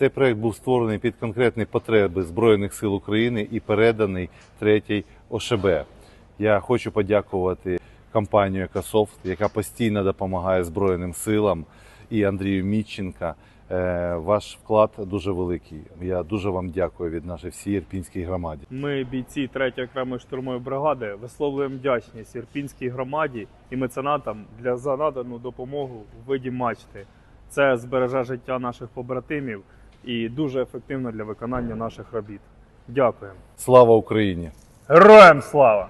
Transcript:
Цей проект був створений під конкретні потреби Збройних сил України і переданий третій ОШБ. Я хочу подякувати компанію Екософт, яка постійно допомагає Збройним силам, і Андрію Мітченка. Е, Ваш вклад дуже великий. Я дуже вам дякую від нашої всієї Ірпінській громаді. Ми, бійці 3-ї окремої штурмової бригади, висловлюємо вдячність Ірпінській громаді і меценатам для за надану допомогу в виді мачти. Це збереже життя наших побратимів і дуже ефективно для виконання наших робіт. Дякуємо. Слава Україні! Героям слава!